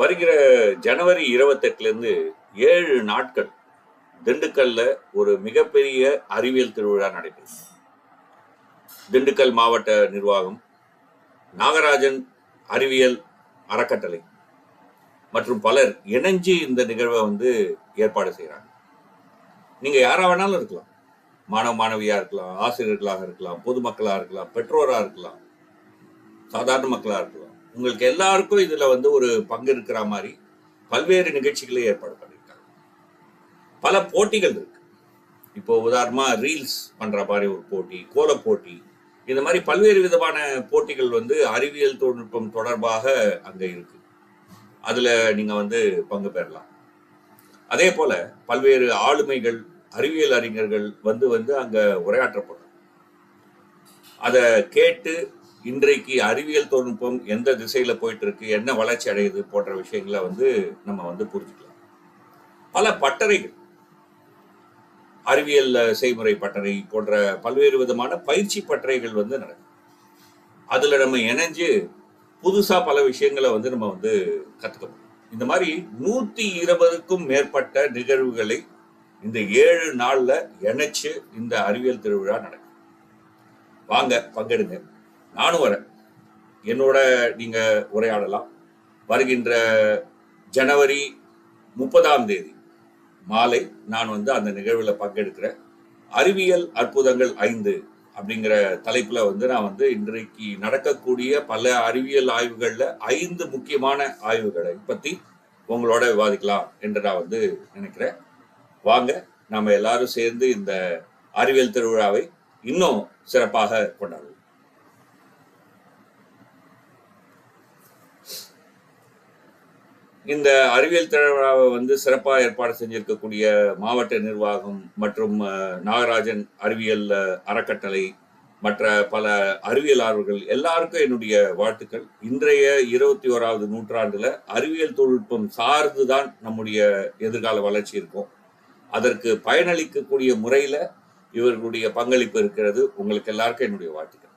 வருகிற ஜனவரி இருபத்தெட்டுலேருந்து ஏழு நாட்கள் திண்டுக்கல்ல ஒரு மிகப்பெரிய அறிவியல் திருவிழா நடைபெறும். திண்டுக்கல் மாவட்ட நிர்வாகம் நாகராஜன் அறிவியல் அறக்கட்டளை மற்றும் பலர் இணைஞ்சு இந்த நிகழ்வை வந்து ஏற்பாடு செய்கிறாங்க நீங்கள் யாராக வேணாலும் இருக்கலாம். மாணவ மாணவியாக இருக்கலாம் ஆசிரியர்களாக இருக்கலாம் பொதுமக்களாக இருக்கலாம் பெற்றோராக இருக்கலாம் சாதாரண மக்களாக இருக்கலாம். உங்களுக்கு எல்லாருக்கும் இதுல வந்து ஒரு பங்கு இருக்கிற மாதிரி பல்வேறு நிகழ்ச்சிகளை ஏற்பாடு பண்ணியிருக்காங்க. பல போட்டிகள் இருக்கு. இப்போ உதாரணமா ரீல்ஸ் பண்ற மாதிரி ஒரு போட்டி கோல போட்டி இந்த மாதிரி பல்வேறு விதமான போட்டிகள் வந்து அறிவியல் தொழில்நுட்பம் தொடர்பாக அங்க இருக்கு. அதுல நீங்க வந்து பங்கு பெறலாம். அதே போல பல்வேறு ஆளுமைகள் அறிவியல் அறிஞர்கள் வந்து வந்து அங்க உரையாற்றப்படும். அதை கேட்டு இன்றைக்கு அறிவியல் தொழில்நுட்பம் எந்த திசையில போயிட்டு இருக்கு என்ன வளர்ச்சி அடையுது போன்ற விஷயங்களை வந்து நம்ம வந்து புரிஞ்சுக்கலாம். பல பட்டறைகள் அறிவியல் செய்முறை பட்டறை போன்ற பல்வேறு விதமான பயிற்சி பட்டறைகள் வந்து நடக்கும் அதுல நம்ம இணைஞ்சு புதுசா பல விஷயங்களை வந்து நம்ம வந்து கத்துக்க முடியும் இந்த மாதிரி நூத்தி இருபதுக்கும் மேற்பட்ட நிகழ்வுகளை இந்த ஏழு நாள்ல இணைச்சு இந்த அறிவியல் திருவிழா நடக்கும் வாங்க பங்கெடுங்க. நானும் வரேன். என்னோட நீங்க உரையாடலாம். வருகின்ற ஜனவரி முப்பதாம் தேதி மாலை நான் வந்து அந்த நிகழ்வில் பங்கெடுக்கிறேன். அறிவியல் அற்புதங்கள் ஐந்து அப்படிங்கிற தலைப்புல வந்து நான் வந்து இன்றைக்கு நடக்கக்கூடிய பல அறிவியல் ஆய்வுகள்ல ஐந்து முக்கியமான ஆய்வுகளை பத்தி உங்களோட விவாதிக்கலாம் என்று நான் வந்து நினைக்கிறேன். வாங்க நாம எல்லாரும் சேர்ந்து இந்த அறிவியல் திருவிழாவை இன்னும் சிறப்பாக கொண்டாடுவோம். இந்த அறிவியல் திருவிழாவை வந்து சிறப்பாக ஏற்பாடு செஞ்சிருக்கக்கூடிய மாவட்ட நிர்வாகம் மற்றும் நாகராஜன் அறிவியல் அறக்கட்டளை மற்ற பல அறிவியலாளர்கள் எல்லாருக்கும் என்னுடைய வாழ்த்துக்கள். இன்றைய இருபத்தி ஓராவது நூற்றாண்டுல அறிவியல் தொழில்நுட்பம் சார்ந்து தான் நம்முடைய எதிர்கால வளர்ச்சி இருக்கும். அதற்கு பயனளிக்கக்கூடிய முறையில இவர்களுடைய பங்களிப்பு இருக்கிறது. உங்களுக்கு எல்லாருக்கும் என்னுடைய வாழ்த்துக்கள்.